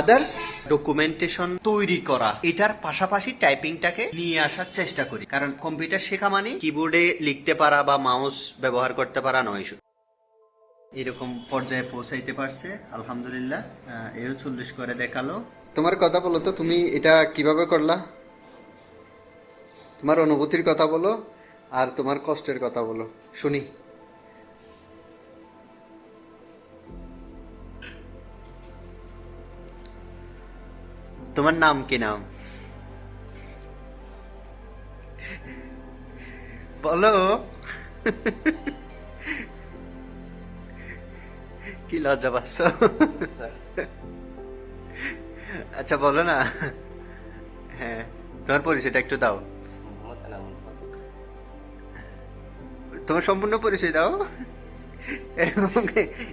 Others documentation তৈরি করা, এটার পাশাপাশি টাইপিংটাকে নিয়ে আসার চেষ্টা করি। কারণ কম্পিউটার শেখা মানে কিবোর্ডে লিখতে পারা বা মাউস ব্যবহার করতে পারা নয় শুধু। এরকম পর্যায়ে পৌঁছাইতে পারছে, আলহামদুলিল্লাহ এও চল্লিশ করে দেখাল। তোমার কথা বলো তো, তুমি এটা কীভাবে করলা? তোমার অনুভূতির কথা বলো আর তোমার কষ্টের কথা বলো। শুনি। তোমার নাম কি নাম? বলো। কি লজ্জা পাচ্ছ? আচ্ছা বলো না। হ্যাঁ তোমার পরিচয়টা একটু দাও। তোমার সম্পূর্ণ পরিচয় দাও। এরকম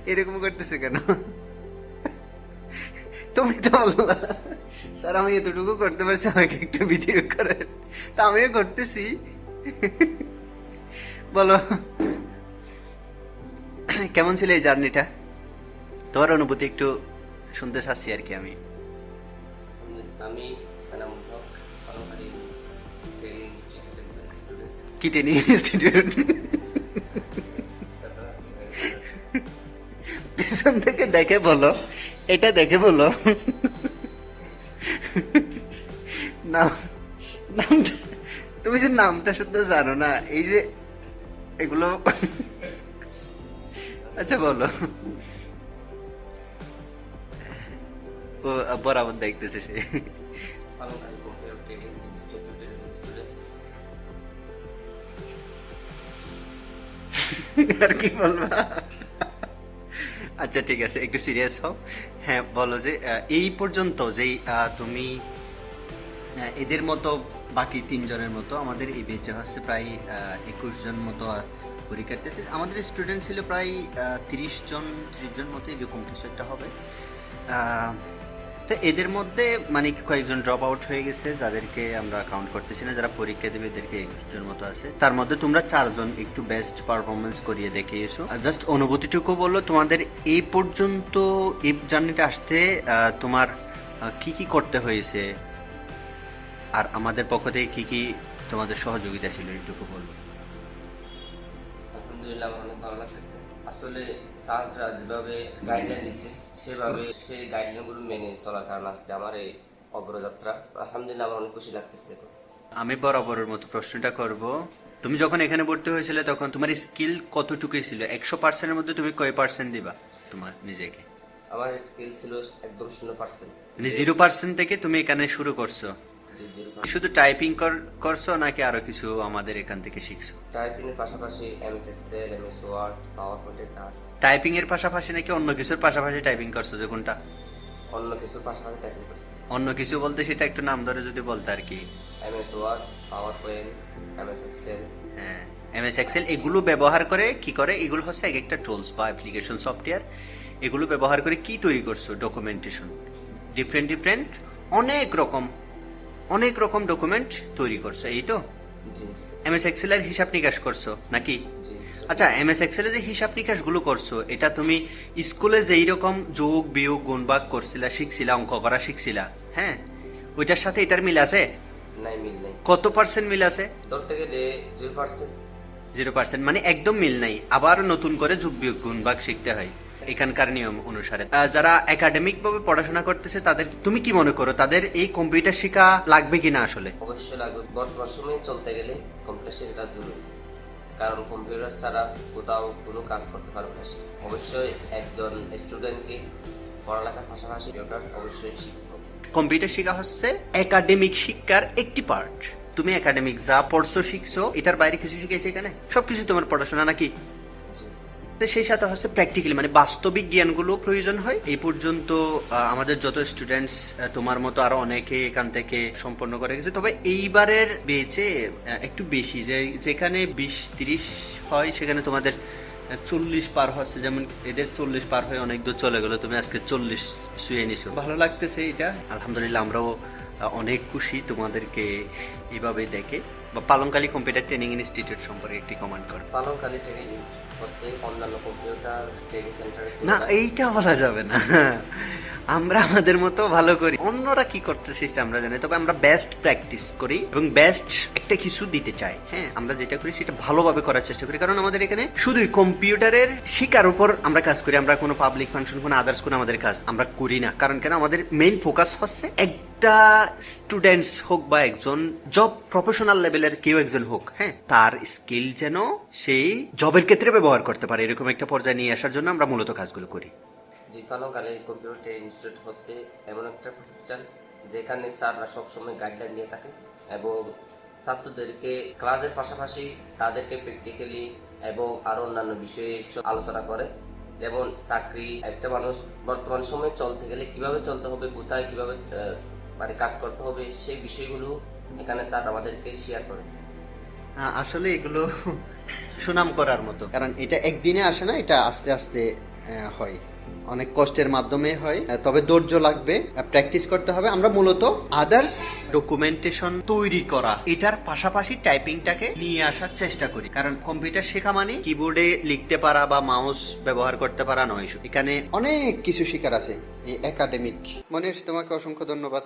এরকম করতেছে কেন? তুমি তো বললা স্যার আমি এতটুকু করতে পারছি আমাকে একটু ভিডিও করেন। তা আমিও করতেছি। বলো। কেমন ছিল এই জার্নিটা? তোমার অনুভূতি একটু শুনতে চাচ্ছি আর কি আমি। আমি কি ট্রেনিং ইনস্টিটিউট পিছন থেকে দেখে বলো। এটা দেখে বলো। নাম নামটা তুমি যে নামটা শুদ্ধ জানো না এই যে এগুলো আচ্ছা বলো। ও বরাবর দেখতেছে সে। আর কি বলবা? আচ্ছা ঠিক আছে একটু সিরিয়াস হও। হ্যাঁ বলো যে এই পর্যন্ত যেই তুমি এদের মতো বাকি তিনজনের মতো আমাদের এই বেঁচে হচ্ছে প্রায় একুশ জন মতো পরীক্ষার্থী আছে আমাদের স্টুডেন্ট ছিল প্রায় তিরিশ জন, ত্রিশ জন মতো এরকম কিছু একটা হবে। তো এদের মধ্যে মানে কয়েকজন ড্রপ আউট হয়ে গেছে, যাদেরকে আমরা কাউন্ট করতেছি না, যারা পরীক্ষা দেবে এদেরকে জন মতো আছে। তার মধ্যে তোমরা চারজন একটু বেস্ট পারফরমেন্স করিয়ে দেখে এসো জাস্ট অনুভূতিটুকু বলল, তোমাদের এই পর্যন্ত এই জার্নিটা আসতে তোমার কি কি করতে হয়েছে? আর আমাদের পক্ষ থেকে কি কি তোমাদের সহযোগিতা ছিল এইটুকু বলব। আলহামদুলিল্লাহ আমার অনেক ভালো লাগতেছে। আসলে স্যাররা যেভাবে গাইডলাইন দিচ্ছে সেভাবে সেই গাইডলাইনগুলো মেনে চলার কারণ আজকে আমার এই অগ্রযাত্রা। আলহামদুলিল্লাহ আমার অনেক খুশি লাগতেছে আমি বরাবরের মতো প্রশ্নটা করব। তুমি যখন এখানে ভর্তি হয়েছিলে তখন তোমার স্কিল কতটুকু ছিল? একশো পার্সেন্টের মধ্যে তুমি কয় পার্সেন্ট দিবা তোমার নিজেকে? আমার স্কিল ছিল একদম শূন্য পার্সেন্ট মানে জিরো পার্সেন্ট থেকে তুমি এখানে শুরু করছ। শুধু টাইপিং করছ নাকি আরও কিছু আমাদের এখান থেকে শিখছো? টাইপিং এর পাশাপাশি MS Excel MS Word power পয়েন্টের কাজ টাইপিং এর পাশাপাশি নাকি অন্য কিছুর পাশাপাশি টাইপিং করছ যে কোনটা? অন্য কিছুর পাশাপাশি টাইপিং করছি। অন্য কিছু বলতে সেটা একটু নাম ধরে যদি বলতে আর কি। MS Word PowerPoint MS Excel হ্যাঁ এমএস এক্সেল এগুলো ব্যবহার করে কি করে? এগুলো হচ্ছে এক একটা টুলস বা অ্যাপ্লিকেশন সফটওয়্যার এগুলো ব্যবহার করে কি তৈরি করছ? ডকুমেন্টেশন ডিফারেন্ট ডিফারেন্ট অনেক রকম। অনেক রকম ডকুমেন্ট তৈরি করছ এই তো? জি। এমএস এক্সেল এর হিসাব নিকাশ করছ নাকি? আচ্ছা এমএস এক্সেল এ যে হিসাব নিকাশগুলো করছ এটা তুমি স্কুলে যেই রকম যোগ বিয়োগ গুণবাগ করছিলা শিখছিলা অঙ্ক করা শিখছিলা হ্যাঁ? ওইটার সাথে এটার মিল আছে? কত পার্সেন্ট মিল আছে? ধরতে গেলে জিরো পার্সেন্ট জিরো পার্সেন্ট মানে একদম মিল নাই। আবার নতুন করে যোগ বিয়োগ গুণ ভাগ শিখতে হয়। এখানকার নিয়ম অনুসারে। যারা একাডেমিক ভাবে পড়াশোনা করতেছে তাদের তুমি কি মনে করো তাদের এই কম্পিউটার শেখা লাগবে কিনা আসলে? অবশ্যই লাগবে। বর্তমান সময়ে চলতে গেলে কম্পিউটার শেখাটা জরুরি। কারণ কম্পিউটার ছাড়া কোথাও কোনো কাজ করতে পারবে না অবশ্যই একজন স্টুডেন্টকে পড়ালেখার পাশাপাশি কম্পিউটার অবশ্যই শিখতে হবে। কম্পিউটার শেখা হচ্ছে একাডেমিক শিক্ষার একটি পার্ট তুমি একাডেমিক যা পড়ছো শিখছো এটার বাইরে কিছু শিখেছে এখানে? সবকিছু তোমার পড়াশোনা নাকি? সেই সাথে হচ্ছে প্র্যাকটিক্যালি মানে বাস্তবিক জ্ঞানগুলো প্রয়োজন হয়। এই পর্যন্ত আমাদের যত স্টুডেন্টস তোমার মতো আরও অনেকে এখান থেকে সম্পন্ন করে গেছে। তবে এইবারের বেচে একটু বেশি, যে, যেখানে বিশ, তিরিশ হয়, সেখানে তোমাদের চল্লিশ পার হচ্ছে। যেমন এদের চল্লিশ পার হয়ে অনেক দূর চলে গেলো। তুমি আজকে চল্লিশ শুয়ে নিছো। ভালো লাগতেছে এটা। আলহামদুলিল্লাহ, আমরাও অনেক খুশি তোমাদেরকে এভাবে দেখে। বা পালংকালী কম্পিউটার ট্রেনিং ইনস্টিটিউট সম্পর্কে একটি কমেন্ট করো। পালনকালী ট্রেনিং হচ্ছে অন্যান্য কম্পিউটার ট্রেনিং সেন্টারের না এইটা বলা যাবে না। আমরা আমাদের মতো ভালো করি। অন্যরা কি করতে সেটা আমরা জানি তবে আমরা বেস্ট প্র্যাকটিস করি এবং বেস্ট একটা কিছু দিতে চাই। হ্যাঁ আমরা যেটা করি সেটা ভালোভাবে করার চেষ্টা করি। কারণ আমাদের এখানে শুধুই কম্পিউটারের শিকার উপর আমরা কাজ করি। আমরা কোনো পাবলিক ফাংশন কোনো আদার্স কোনো আমাদের কাজ আমরা করি না। কারণ কেন? আমাদের মেইন ফোকাস হচ্ছে একটা স্টুডেন্টস হোক বা একজন জব প্রফেশনাল লেভেলের কেউ একজন হোক হ্যাঁ তার স্কিল যেন সেই জবের ক্ষেত্রে ব্যবহার করতে পারে। এরকম একটা পর্যায়ে নিয়ে আসার জন্য আমরা মূলত কাজগুলো করি। জি পালনকালী কম্পিউটার ট্রেনিং ইনস্টিটিউট হচ্ছে এমন একটা প্রতিষ্ঠান যেখানে স্যাররা সবসময় গাইডলাইন দিয়ে থাকে এবং ছাত্রদেরকে ক্লাসের পাশাপাশি তাদেরকে প্র্যাকটিক্যালি এবং আরও অন্যান্য বিষয়ে আলোচনা করে। যেমন চাকরি, একটা মানুষ বর্তমান সময়ে চলতে গেলে কীভাবে চলতে হবে, কোথায় কীভাবে মানে কাজ করতে হবে, সেই বিষয়গুলো এখানে স্যার আমাদেরকে শেয়ার করে আ- আসলে এগুলো সুনাম করার মতো, কারণ এটা একদিনে আসে না, এটা আস্তে আস্তে হয়। অনেক কষ্টের মাধ্যমে হয় তবে ধৈর্য লাগবে প্র্যাকটিস করতে হবে। আমরা মূলত আদার্স ডকুমেন্টেশন তৈরি করা, এটার পাশাপাশি টাইপিংটাকে নিয়ে আসার চেষ্টা করি। কারণ কম্পিউটার শেখা মানে কিবোর্ডে লিখতে পারা বা মাউস ব্যবহার করতে পারা নয় এখানে অনেক কিছু শিকার আছে, এই একাডেমিক মনে তোমাকে অসংখ্য ধন্যবাদ।